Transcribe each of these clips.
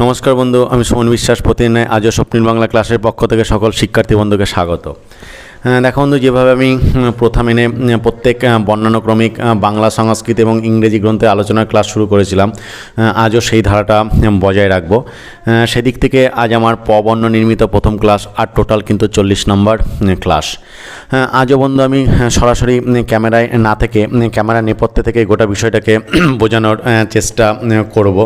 নমস্কার বন্ধু আমি সুমন বিশ্বাস। প্রতিদিন আজও স্বপ্নীল বাংলা ক্লাসের পক্ষ থেকে সকল শিক্ষার্থী বন্ধুকে স্বাগত। দেখো বন্ধু যেভাবে আমি উম, এনে প্রত্যেক বর্ণানুক্রমিক বাংলা সংস্কৃত এবং ইংরেজি গ্রন্থে আলোচনার ক্লাস শুরু করেছিলাম আজও সেই ধারাটা বজায় রাখব। সেদিক থেকে আজ আমার প বর্ণ নির্মিত প্রথম ক্লাস আর টোটাল কিন্তু চল্লিশ নম্বর ক্লাস। আজও বন্ধু আমি সরাসরি ক্যামেরায় না থেকে ক্যামেরা নেপথ্যে থেকে গোটা বিষয়টাকে বোঝানোর চেষ্টা করব।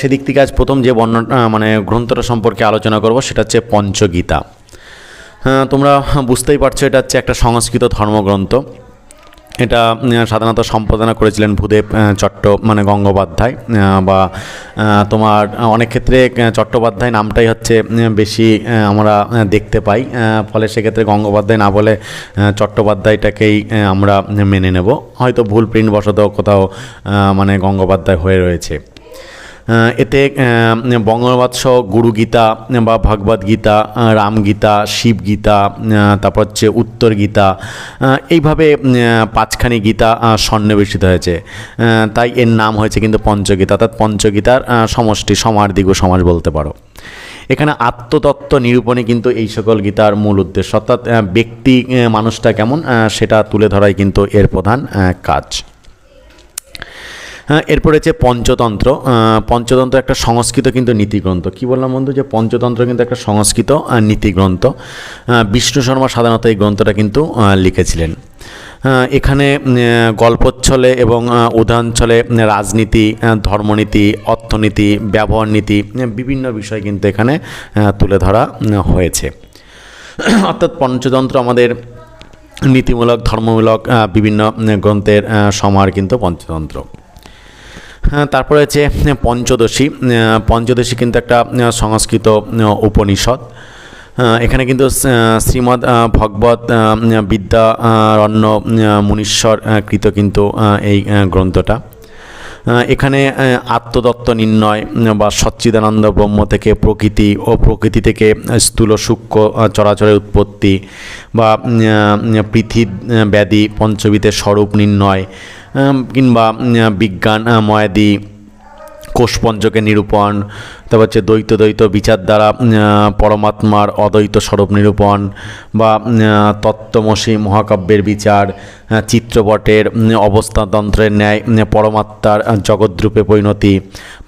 সেদিক থেকে আজ প্রথম যে বর্ণ মানে গ্রন্থটা সম্পর্কে আলোচনা করব সেটা হচ্ছে পঞ্চগীতা। হ্যাঁ, তোমরা বুঝতেই পারছ এটা হচ্ছে একটা সংস্কৃত ধর্মগ্রন্থ। এটা সাধারণত সম্পাদনা করেছিলেন ভূদেব চট্ট মানে গঙ্গোপাধ্যায় বা তোমার অনেক ক্ষেত্রে চট্টোপাধ্যায় নামটাই হচ্ছে বেশি আমরা দেখতে পাই। ফলে সেক্ষেত্রে গঙ্গোপাধ্যায় না বলে চট্টোপাধ্যায়টাকেই আমরা মেনে নেব। হয়তো ভুল প্রিন্ট বশত কোথাও মানে গঙ্গোপাধ্যায় হয়ে রয়েছে। এতে বঙ্গবৎস গুরুগীতা বা ভগবদ গীতা রামগীতা শিবগীতা তারপর হচ্ছে উত্তর গীতা এইভাবে পাঁচখানি গীতা সন্নিবেশিত হয়েছে। তাই এর নাম হয়েছে কিন্তু পঞ্চগীতা। অর্থাৎ পঞ্চগীতার সমষ্টি সমার্দিগ সমাজ বলতে পারো। এখানে আত্মতত্ত্ব নিরূপণে কিন্তু এই সকল গীতার মূল উদ্দেশ্য। অর্থাৎ ব্যক্তি মানুষটা কেমন সেটা তুলে ধরাই কিন্তু এর প্রধান কাজ। এরপর হচ্ছে পঞ্চতন্ত্র পঞ্চতন্ত্র একটা সংস্কৃত কিন্তু নীতিগ্রন্থ। কি বললাম বন্ধু? যে পঞ্চতন্ত্র কিন্তু একটা সংস্কৃত নীতিগ্রন্থ। বিষ্ণু শর্মা সাধারণত এই গ্রন্থটা কিন্তু লিখেছিলেন। এখানে গল্পচ্ছলে এবং উদাহরণছলে রাজনীতি ধর্মনীতি অর্থনীতি ব্যবহার নীতি বিভিন্ন বিষয় কিন্তু এখানে তুলে ধরা হয়েছে। অর্থাৎ পঞ্চতন্ত্র আমাদের নীতিমূলক ধর্মমূলক বিভিন্ন গ্রন্থের সমাহার কিন্তু পঞ্চতন্ত্র। হ্যাঁ, তারপরে হচ্ছে পঞ্চদশী পঞ্চদশী কিন্তু একটা সংস্কৃত উপনিষদ। এখানে কিন্তু আহ, ভগবত আহ, বিদ্যা রণ্য আহ, মুনীশ্বর কৃত কিন্তু এই গ্রন্থটা। এখানে আহ, আত্মতত্ত্ব নির্ণয় বা সচ্চিদানন্দ ব্রহ্ম থেকে প্রকৃতি ও প্রকৃতি থেকে স্থূল সূক্ষ্ম চরাচরের উৎপত্তি বা পৃথিবী ব্যাধি পঞ্চবিতের স্বরূপ নির্ণয় কিংবা বিজ্ঞান ময়াদি কোষপঞ্চকের নিরূপণ তারপর হচ্ছে দ্বৈত দ্বৈত বিচার দ্বারা পরমাত্মার অদ্বৈত স্বরূপ নিরূপণ বা তত্ত্বমসী মহাকাব্যের বিচার চিত্রপটের অবস্থাতন্ত্রের ন্যায় পরমাত্মার জগদ্রূপে পরিণতি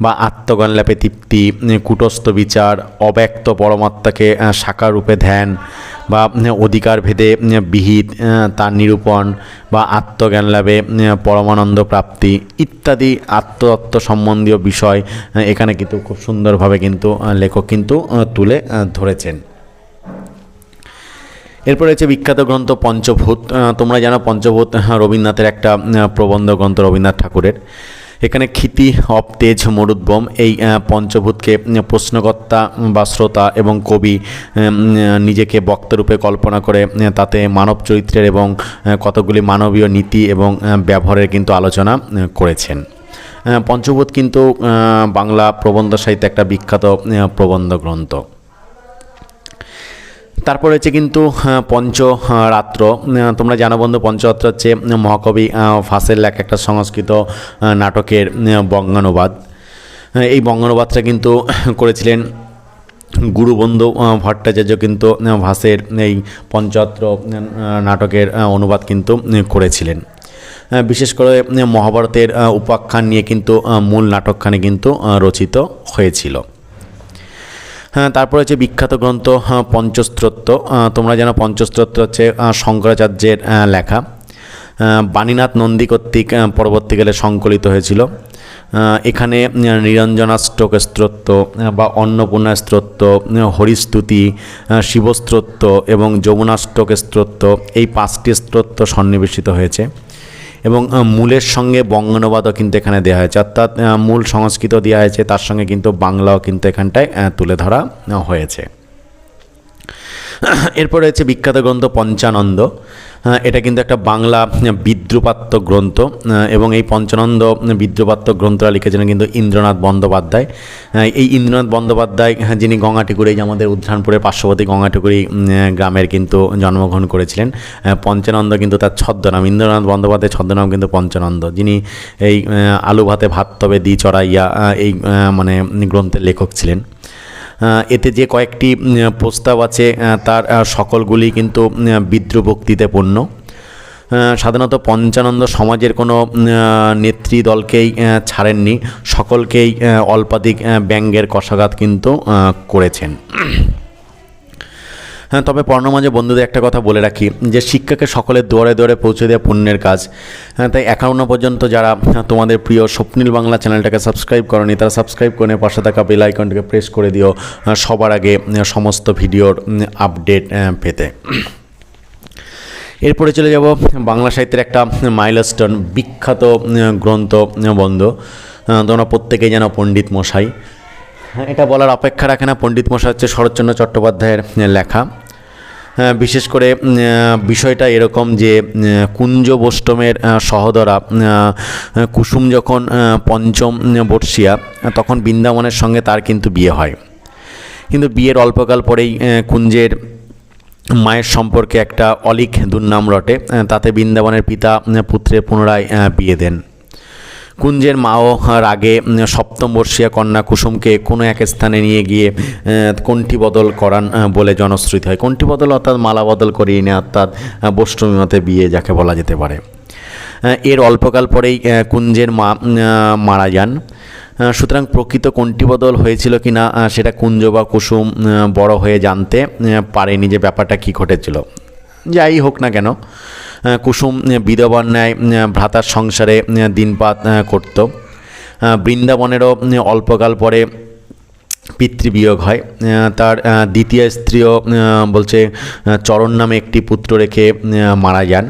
বা আত্মজ্ঞানলাপে তৃপ্তি কুটস্থ বিচার অব্যক্ত পরমাত্মাকে আহ, সাকার রূপে ধ্যান বা অধিকার ভেদে বিহিত তার নিরূপণ বা আত্মজ্ঞান লাভে পরমানন্দ প্রাপ্তি ইত্যাদি আত্মতত্ত্ব সম্বন্ধীয় বিষয় এখানে কিন্তু খুব সুন্দরভাবে কিন্তু লেখক কিন্তু তুলে ধরেছেন। এরপরে হচ্ছে বিখ্যাত গ্রন্থ পঞ্চভূত তোমরা জানো পঞ্চভূত আহ, রবীন্দ্রনাথের একটা প্রবন্ধ গ্রন্থ রবীন্দ্রনাথ ঠাকুরের। এখানে ক্ষিতি অব তেজ মরুদ্বম এই পঞ্চভূতকে প্রশ্নকর্তা বা শ্রোতা এবং কবি নিজেকে বক্তারূপে কল্পনা করে তাতে মানব চরিত্রের এবং কতগুলি মানবীয় নীতি এবং ব্যবহারের কিন্তু আলোচনা করেছেন। পঞ্চভূত কিন্তু বাংলা প্রবন্ধ সাহিত্যে একটা বিখ্যাত প্রবন্ধ গ্রন্থ। তারপর হচ্ছে কিন্তু আহ, পঞ্চ রাত্র তোমরা জানো বন্ধু পঞ্চরাত্র হচ্ছে মহাকবি ফাঁসের লেখা একটা সংস্কৃত নাটকের বঙ্গানুবাদ। এই বঙ্গানুবাদটা কিন্তু করেছিলেন গুরুবন্ধু ভট্টাচার্য কিন্তু ভাসের এই পঞ্চরাত্র নাটকের অনুবাদ কিন্তু করেছিলেন। বিশেষ করে মহাভারতের উপাখ্যান নিয়ে কিন্তু মূল নাটকখানে কিন্তু রচিত হয়েছিল। হ্যাঁ তারপরে হচ্ছে বিখ্যাত গ্রন্থ আহ, পঞ্চস্তোত্র। তোমরা জানো পঞ্চস্তোত্র হচ্ছে শঙ্করাচার্যের লেখা। বাণীনাথ নন্দী কর্তৃক পরবর্তীকালে সংকলিত হয়েছিল। এখানে নিরঞ্জনাষ্টক স্তোত্র বা অন্নপূর্ণা স্তোত্র হরিস্তুতি আহ, শিবস্তোত্র এবং যমুনাষ্টক স্তোত্র এই পাঁচটি স্তোত্র সন্নিবেশিত হয়েছে। এবং মূলের সঙ্গে বঙ্গানুবাদও কিন্তু এখানে দেওয়া হয়েছে। অর্থাৎ মূল সংস্কৃত দেওয়া হয়েছে, তার সঙ্গে কিন্তু বাংলাও কিন্তু এখানটায় তুলে ধরা হয়েছে। এরপর রয়েছে বিখ্যাত গ্রন্থ পঞ্চানন্দ। এটা কিন্তু একটা বাংলা বিদ্রুপাত্মক গ্রন্থ এবং এই পঞ্চানন্দ বিদ্রুপাত্মক গ্রন্থটা লিখেছিলেন কিন্তু ইন্দ্রনাথ বন্দ্যোপাধ্যায়। এই ইন্দ্রনাথ বন্দ্যোপাধ্যায় হ্যাঁ, যিনি গঙ্গাটিকুড়ি আমাদের উদ্ধানপুরের পার্শ্ববর্তী গঙ্গাটিকুড়ি গ্রামের কিন্তু জন্মগ্রহণ করেছিলেন। পঞ্চানন্দ কিন্তু তার ছদ্মনাম ইন্দ্রনাথ বন্দ্যোপাধ্যায় ছদ্মনাম কিন্তু পঞ্চানন্দ যিনি এই আলু ভাতে ভাত তবে দি চড়াইয়া এই মানে গ্রন্থের লেখক ছিলেন। এতে যে কয়েকটি প্রস্তাব আছে তার সকলগুলি কিন্তু বিদ্রুভক্তিতে পূর্ণ। সাধারণত পঞ্চানন্দ সমাজের কোনো নেত্রী দলকেই ছাড়েননি। সকলকেই অল্পাধিক ব্যঙ্গের কষাঘাত কিন্তু করেছেন। হ্যাঁ তবে পর্ণমাঝে বন্ধুদের একটা কথা বলে রাখি যে শিক্ষাকে সকলের দুয়ারে দুয়ারে পৌঁছে দেওয়া পুণ্যের কাজ। হ্যাঁ তাই একান্ন পর্যন্ত যারা হ্যাঁ, তোমাদের প্রিয় স্বপ্নীল বাংলা চ্যানেলটাকে সাবস্ক্রাইব করনি তারা সাবস্ক্রাইব করে পাশে থাকা বেল আইকনটাকে প্রেস করে দিও সবার আগে সমস্ত ভিডিওর আপডেট পেতে। এরপরে চলে যাব বাংলা সাহিত্যের একটা মাইলস্টোন বিখ্যাত গ্রন্থ বন্ধ। তোমরা প্রত্যেকেই যেন পণ্ডিত মশাই। হ্যাঁ, এটা বলার অপেক্ষা রাখে না, পণ্ডিত মশাই হচ্ছে শরৎচন্দ্র চট্টোপাধ্যায়ের লেখা। বিশেষ করে বিষয়টা এরকম যে কুঞ্জ বোষ্টমের সহদরা কুসুম যখন পঞ্চম বর্ষিয়া, তখন বৃন্দাবনের সঙ্গে তার কিন্তু বিয়ে হয়। কিন্তু বিয়ের অল্পকাল পরেই কুঞ্জের মায়ের সম্পর্কে একটা অলিক দুর্নাম রটে তাতে বৃন্দাবনের পিতা পুত্রের পুনরায় বিয়ে দেন। কুঞ্জের মাও রাগে উম, সপ্তম বর্ষীয় কন্যা কুসুমকে কোনো এক স্থানে নিয়ে গিয়ে কণ্ঠী বদল করান বলে জনশ্রুতি হয়। কণ্ঠী বদল অর্থাৎ মালা বদল করিয়ে নেয় অর্থাৎ আহ, বৈষ্ণবী মতে বিয়ে যাকে বলা যেতে পারে। এর অল্পকাল পরেই কুঞ্জের মা মারা যান। সুতরাং প্রকৃত কোনটি বদল হয়েছিল কি না সেটা কুঞ্জ বা কুসুম বড় হয়ে জানতে পারেনি যে ব্যাপারটা কী ঘটেছিল। যাই হোক না কেন কুসুম বিধবার ন্যায় ভ্রাতার সংসারে দিনপাত করত। বৃন্দাবনেরও অল্পকাল পরে পিতৃবিয়োগ হয়। তার দ্বিতীয় স্ত্রীও বলছে চরণ নামে একটি পুত্র রেখে মারা যান।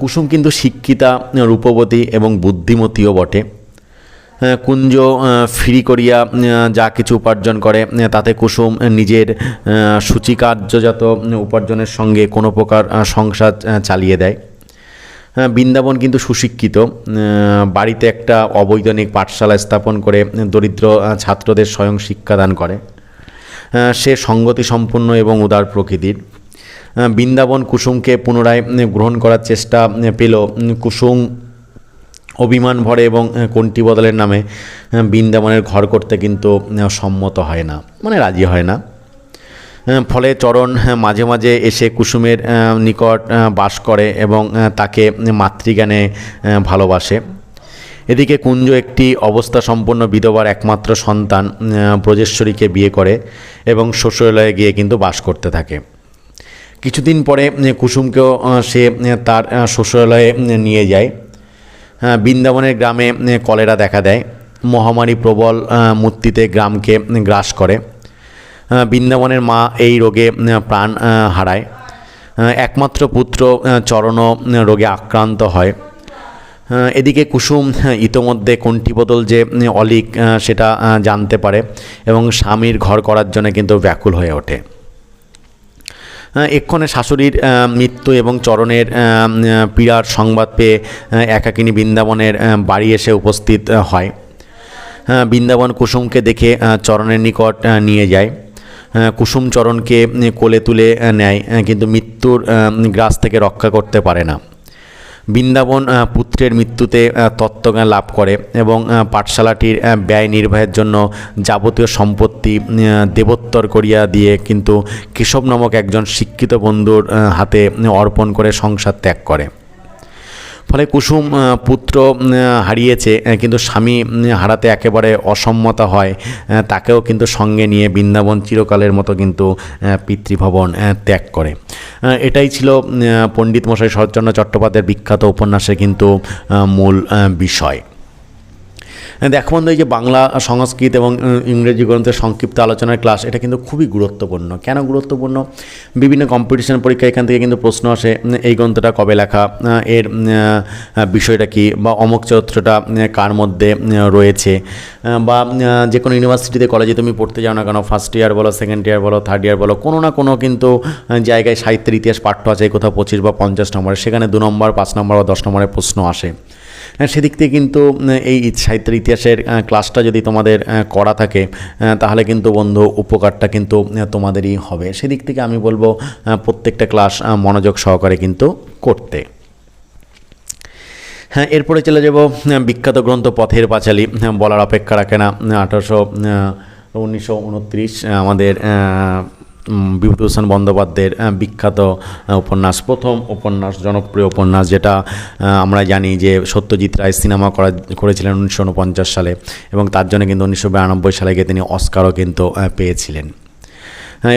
কুসুম কিন্তু শিক্ষিতা, রূপবতী এবং বুদ্ধিমতীও বটে। কুঞ্জ ফ্রি করিয়া যা কিছু উপার্জন করে তাতে কুসুম নিজের সূচিকার্যজাত উপার্জনের সঙ্গে কোনো প্রকার সংসার চালিয়ে দেয়। আহ, বৃন্দাবন কিন্তু সুশিক্ষিত। বাড়িতে একটা অবৈতনিক পাঠশালা স্থাপন করে দরিদ্র ছাত্রদের স্বয়ং শিক্ষাদান করে। সে সঙ্গতি সম্পন্ন এবং উদার প্রকৃতির। বৃন্দাবন কুসুমকে পুনরায় গ্রহণ করার চেষ্টা পেল। কুসুম অভিমান ভরে এবং কণ্ঠী বদলের নামে বৃন্দাবনের ঘর করতে কিন্তু সম্মত হয় না মানে রাজি হয় না। ফলে চরণ মাঝে মাঝে এসে কুসুমের নিকট বাস করে এবং তাকে মাতৃজ্ঞানে ভালোবাসে। এদিকে কুঞ্জ একটি অবস্থা সম্পন্ন বিধবার একমাত্র সন্তান ব্রজেশ্বরীকে বিয়ে করে এবং শ্বশুরালয়ে গিয়ে কিন্তু বাস করতে থাকে। কিছুদিন পরে কুসুমকেও সে তার শ্বশুরালয়ে নিয়ে যায়। বৃন্দাবনের গ্রামে কলেরা দেখা দেয়। মহামারী প্রবল মূর্তিতে গ্রামকে গ্রাস করে। বৃন্দাবনের মা এই রোগে প্রাণ হারায়। একমাত্র পুত্র চরণ রোগে আক্রান্ত হয়। এদিকে কুসুম আহ, ইতোমধ্যে কণ্ঠিবদল যে অলিক সেটা জানতে পারে এবং স্বামীর ঘর করার জন্য কিন্তু ব্যাকুল হয়ে ওঠে। এক্ষণে শাশুড়ির মৃত্যু এবং চরণের পীড়ার সংবাদ পেয়ে একাকিনী বৃন্দাবনের বাড়ি এসে উপস্থিত হয়। বৃন্দাবন কুসুমকে দেখে চরণের নিকট নিয়ে যায়। কুসুম চরণকে কোলে তুলে নেয় কিন্তু মৃত্যুর গ্রাস থেকে রক্ষা করতে পারে না। বৃন্দাবন পুত্রের মৃত্যুতে তত্ত্বজ্ঞান লাভ করে এবং পাঠশালাটির ব্যয় নির্বাহের জন্য যাবতীয় সম্পত্তি দেবোত্তর করিয়া দিয়ে কিন্তু কেশব নামক একজন শিক্ষিত বন্ধুর হাতে অর্পণ করে সংসার ত্যাগ করে। ফলে কুসুম পুত্র হারিয়েছে কিন্তু স্বামী হারাতে একেবারে অসম্মতা হয়। তাকেও কিন্তু সঙ্গে নিয়ে বৃন্দাবন চিরকালের মতো কিন্তু পিতৃভবন ত্যাগ করে। এটাই ছিল পণ্ডিত মশাই শরৎচন্দ্র চট্টোপাধ্যায়ের বিখ্যাত উপন্যাসে কিন্তু মূল বিষয়। দেখো বন্ধু এই যে বাংলা সংস্কৃত এবং ইংরেজি গ্রন্থের সংক্ষিপ্ত আলোচনার ক্লাস এটা কিন্তু খুবই গুরুত্বপূর্ণ। কেন গুরুত্বপূর্ণ? বিভিন্ন কম্পিটিশন পরীক্ষা এখান থেকে কিন্তু প্রশ্ন আসে এই গ্রন্থটা কবে লেখা এর বিষয়টা কি, বা অমুক চরিত্রটা কার মধ্যে রয়েছে। বা যে কোনো ইউনিভার্সিটিতে কলেজে তুমি পড়তে যাও না কেন ফার্স্ট ইয়ার বলো সেকেন্ড ইয়ার বলো থার্ড ইয়ার বলো, কোনো না কোনো কিন্তু জায়গায় সাহিত্যের ইতিহাস পাঠ্য আছে, কোথাও পঁচিশ বা পঞ্চাশ নম্বরে, সেখানে দু নম্বর, পাঁচ নম্বর বা দশ নম্বরের প্রশ্ন আসে। সেদিক থেকে কিন্তু এই সাহিত্যের ইতিহাসের ক্লাসটা যদি তোমাদের করা থাকে তাহলে কিন্তু বন্ধু উপকারটা কিন্তু তোমাদেরই হবে। সেদিক থেকে আমি বলব প্রত্যেকটা ক্লাস মনোযোগ সহকারে কিন্তু করতে। হ্যাঁ এরপরে চলে যাব বিখ্যাত গ্রন্থ পথের পাঁচালী হ্যাঁ, বলার অপেক্ষা রাখে না। আঠারোশো উনিশশো আমাদের বিভূতিভূষণ বন্দ্যোপাধ্যায়ের বিখ্যাত উপন্যাস, প্রথম উপন্যাস, জনপ্রিয় উপন্যাস, যেটা আমরা জানি যে সত্যজিৎ রায় সিনেমা করা, করেছিলেন উনিশশো উনপঞ্চাশ সালে এবং তার জন্য কিন্তু উনিশশো বিরানব্বই সালে গিয়ে তিনি অস্কারও কিন্তু পেয়েছিলেন।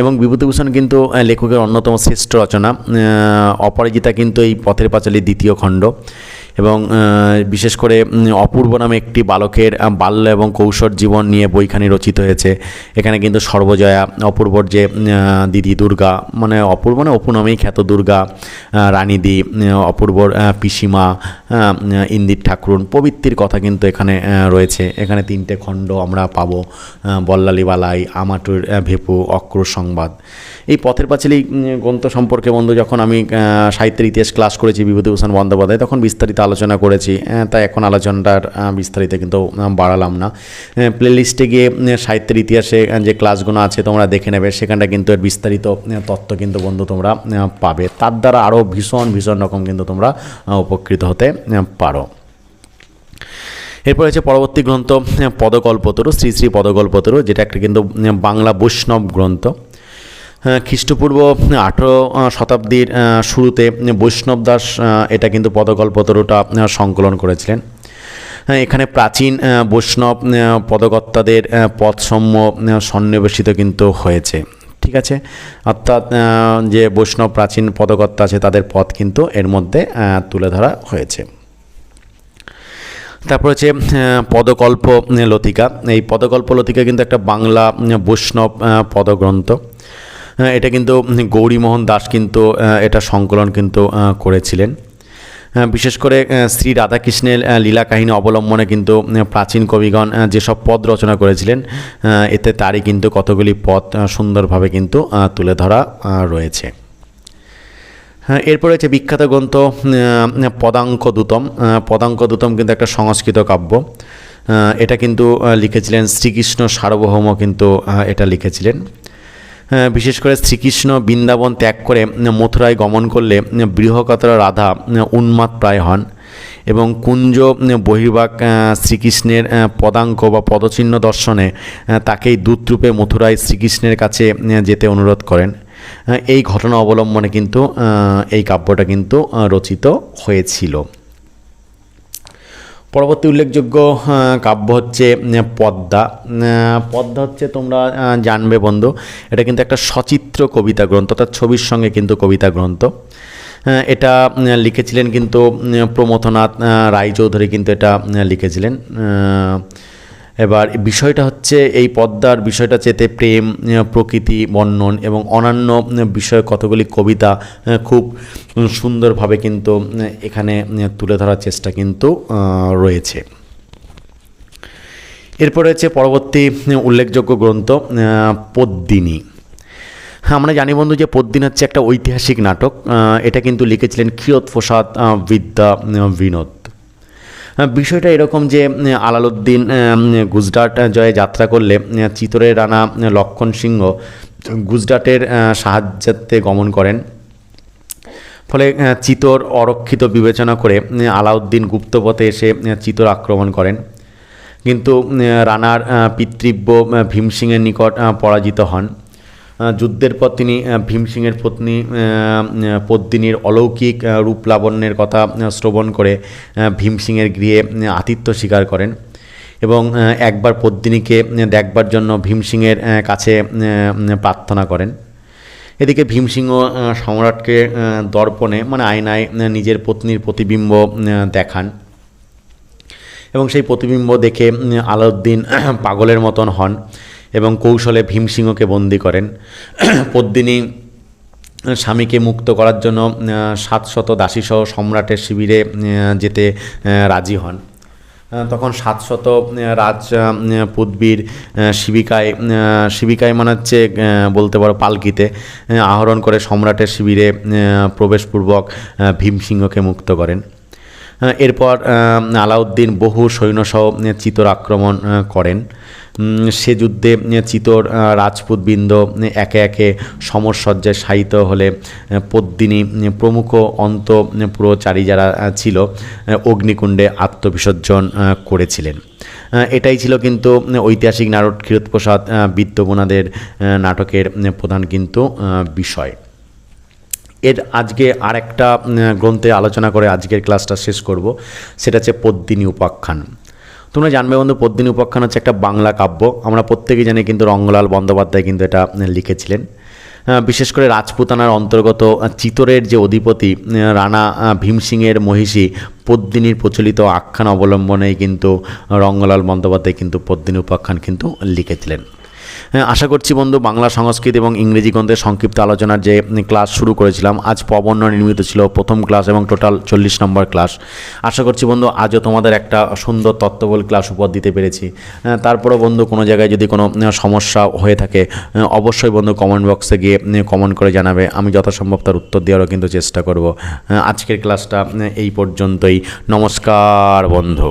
এবং বিভূতিভূষণ কিন্তু লেখকের অন্যতম শ্রেষ্ঠ রচনা অপরাজিতা কিন্তু এই পথের পাঁচালীর দ্বিতীয় খণ্ড। এবং বিশেষ করে অপূর্ব নামে একটি বালকের বাল্য এবং কৌশল জীবন নিয়ে বইখানি রচিত হয়েছে। এখানে কিন্তু সর্বজয়া অপূর্বর যে দিদি দুর্গা মানে অপূর্ব না অপু নামেই খ্যাত দুর্গা রানীদি অপূর্বর পিসিমা ইন্দির ঠাকুরুন প্রবৃত্তির কথা কিন্তু এখানে রয়েছে। এখানে তিনটে খণ্ড আমরা পাবো আহ, বল্লালী বালাই আমাটুর ভেপু অক্রোশ সংবাদ। এই পথের পাঁচালী গ্রন্থ সম্পর্কে বন্ধু যখন আমি সাহিত্যের ইতিহাস ক্লাস করেছি বিভূতিভূষণ বন্দ্যোপাধ্যায় তখন বিস্তারিত আলোচনা করেছি তাই এখন আলোচনাটার বিস্তারিত কিন্তু বাড়ালাম না। প্লেলিস্টে গিয়ে সাহিত্যের ইতিহাসে যে ক্লাসগুলো আছে তোমরা দেখে নেবে, সেখানটা কিন্তু এর বিস্তারিত তথ্য কিন্তু বন্ধু তোমরা পাবে। তার দ্বারা আরও ভীষণ ভীষণ রকম কিন্তু তোমরা উপকৃত হতে পারো। এরপর হচ্ছে পরবর্তী গ্রন্থ পদকল্পতরু, শ্রী শ্রী পদকল্পতরু, যেটা একটা কিন্তু বাংলা বৈষ্ণব গ্রন্থ। খ্রিস্টপূর্ব আঠেরো শতাব্দীর শুরুতে বৈষ্ণব দাস এটা কিন্তু পদকল্পতরুটা সংকলন করেছিলেন। হ্যাঁ, এখানে প্রাচীন বৈষ্ণব পদকর্তাদের আহ, সন্নিবেশিত কিন্তু হয়েছে। ঠিক আছে? অর্থাৎ যে বৈষ্ণব প্রাচীন পদকর্তা আছে তাদের পদ কিন্তু এর মধ্যে তুলে ধরা হয়েছে। তারপর হচ্ছে পদকল্প লতিকা। এই পদকল্প লতিকা কিন্তু একটা বাংলা বৈষ্ণব পদগ্রন্থ। এটা কিন্তু গৌরীমোহন দাস কিন্তু এটা সংকলন কিন্তু করেছিলেন। বিশেষ করে শ্রী রাধাকৃষ্ণের লীলা কাহিনী অবলম্বনে কিন্তু প্রাচীন কবিগণ যেসব পদ রচনা করেছিলেন এতে তারই কিন্তু কতগুলি পদ সুন্দরভাবে কিন্তু তুলে ধরা রয়েছে। হ্যাঁ এরপরে হচ্ছে বিখ্যাত গ্রন্থ পদাঙ্ক দূতম পদাঙ্ক দূতম কিন্তু একটা সংস্কৃত কাব্য। এটা কিন্তু লিখেছিলেন শ্রীকৃষ্ণ সার্বভৌম কিন্তু এটা লিখেছিলেন। হ্যাঁ, বিশেষ করে শ্রীকৃষ্ণ বৃন্দাবন ত্যাগ করে মথুরায় গমন করলে বৃহকতর রাধা উন্মাদ প্রায় হন এবং কুঞ্জ বহির্বাগ শ্রীকৃষ্ণের পদাঙ্ক বা পদচিহ্ন দর্শনে তাকেই দূতরূপে মথুরায় শ্রীকৃষ্ণের কাছে যেতে অনুরোধ করেন। এই ঘটনা অবলম্বনে কিন্তু এই কাব্যটা কিন্তু রচিত হয়েছিল। পরবর্তী উল্লেখযোগ্য কাব্য হচ্ছে পদ্মা। পদ্মা হচ্ছে তোমরা জানবে বন্ধু, এটা কিন্তু একটা সচিত্র কবিতা গ্রন্থ, অর্থাৎ ছবির সঙ্গে কিন্তু কবিতা গ্রন্থ। এটা লিখেছিলেন কিন্তু প্রমথনাথ রায়চৌধুরী কিন্তু এটা লিখেছিলেন। এবার বিষয়টা হচ্ছে এই পদ্মার বিষয়টা চেতে প্রেম প্রকৃতি, বর্ণন এবং অন্যান্য বিষয়ে কতগুলি কবিতা খুব সুন্দরভাবে কিন্তু এখানে তুলে ধরার চেষ্টা কিন্তু রয়েছে। এরপরে হচ্ছে পরবর্তী উল্লেখযোগ্য গ্রন্থ পদ্মিনী। হ্যাঁ আমরা জানি বন্ধু যে পদ্মিনী হচ্ছে একটা ঐতিহাসিক নাটক এটা কিন্তু লিখেছিলেন ক্ষীরোদ প্রসাদ বিদ্যা বিনোদ। বিষয়টা এরকম যে উম, আলালউদ্দিন গুজরাট জয়ে যাত্রা করলে চিতরের রানা লক্ষণ সিংহ গুজরাটের আহ, সাহায্যার্থে গমন করেন। ফলে চিতর অরক্ষিত বিবেচনা করে আলাউদ্দিন গুপ্তপথে এসে চিতর আক্রমণ করেন। কিন্তু রানার পিতৃব্য ভীমসিংয়ের নিকট পরাজিত হন। যুদ্ধের পর তিনি আহ, ভীমসিংয়ের পত্নী পদ্মিনীর অলৌকিক রূপ লাবণ্যের কথা শ্রবণ করে আহ, ভীমসিংয়ের গৃহে আতিথ্য স্বীকার করেন। এবং একবার পদ্মিনীকে দেখবার জন্য ভীমসিংয়ের আহ, কাছে প্রার্থনা করেন। এদিকে ভীমসিংহ সম্রাটকে দর্পণে মানে আয়নায় নিজের পত্নীর প্রতিবিম্ব দেখান। এবং সেই প্রতিবিম্ব দেখে আলাউদ্দিন পাগলের মতন হন। এবং কৌশলে ভীমসিংহকে বন্দি করেন। পদ্মিনী স্বামীকে মুক্ত করার জন্য সাতশত দাসীসহ সম্রাটের শিবিরে যেতে রাজি হন। তখন সাতশত রাজ আহ, শিবিকায় শিবিকায় মানে হচ্ছে বলতে পারো পালকিতে আহরণ করে সম্রাটের শিবিরে প্রবেশপূর্বক ভীমসিংহকে মুক্ত করেন। এরপর আলাউদ্দিন বহু সৈন্যসহ চিতর আক্রমণ করেন। সে যুদ্ধে চিতর রাজপুতবৃন্দ একে একে সমরসজ্জায় শায়িত হলে পদ্মিনী প্রমুখ অন্তপুরচারী যারা ছিল অগ্নিকুণ্ডে আত্মবিসর্জন করেছিলেন। এটাই ছিল কিন্তু ঐতিহাসিক নাটক ক্ষীরোৎপ্রসাদ বিদ্যগুণাদের নাটকের প্রধান কিন্তু বিষয়। এর আজকে আর একটা গ্রন্থে আলোচনা করে আজকের ক্লাসটা শেষ করব। সেটা হচ্ছে পদ্মিনী উপাখ্যান। তোমরা জানবে বন্ধু পদ্মিনী উপাখ্যান হচ্ছে একটা বাংলা কাব্য। আমরা প্রত্যেকেই জানি কিন্তু রঙ্গলাল বন্দ্যোপাধ্যায় কিন্তু এটা লিখেছিলেন। বিশেষ করে রাজপুতানার অন্তর্গত চিতরের যে অধিপতি রানা ভীমসিংয়ের মহিষী পদ্মিনীর প্রচলিত আখ্যান অবলম্বনেই কিন্তু রঙ্গলাল বন্দ্যোপাধ্যায় কিন্তু পদ্মিনী উপাখ্যান কিন্তু লিখেছিলেন। আশা করছি বন্ধু বাংলা সংস্কৃত এবং ইংরেজি গ্রন্থের সংক্ষিপ্ত আলোচনার যে ক্লাস শুরু করেছিলাম আজ পবন্য নির্মিত ছিল প্রথম ক্লাস এবং টোটাল চল্লিশ নম্বর ক্লাস। আশা করছি বন্ধু আজও তোমাদের একটা সুন্দর তত্ত্ববল ক্লাস উপহার দিতে পেরেছি। হ্যাঁ, তারপরেও বন্ধু কোনো জায়গায় যদি কোনো সমস্যা হয়ে থাকে অবশ্যই বন্ধু কমেন্ট বক্সে গিয়ে কমেন্ট করে জানাবে। আমি যথাসম্ভব তার উত্তর দেওয়ারও কিন্তু চেষ্টা করব। হ্যাঁ, আজকের ক্লাসটা এই পর্যন্তই। নমস্কার বন্ধু।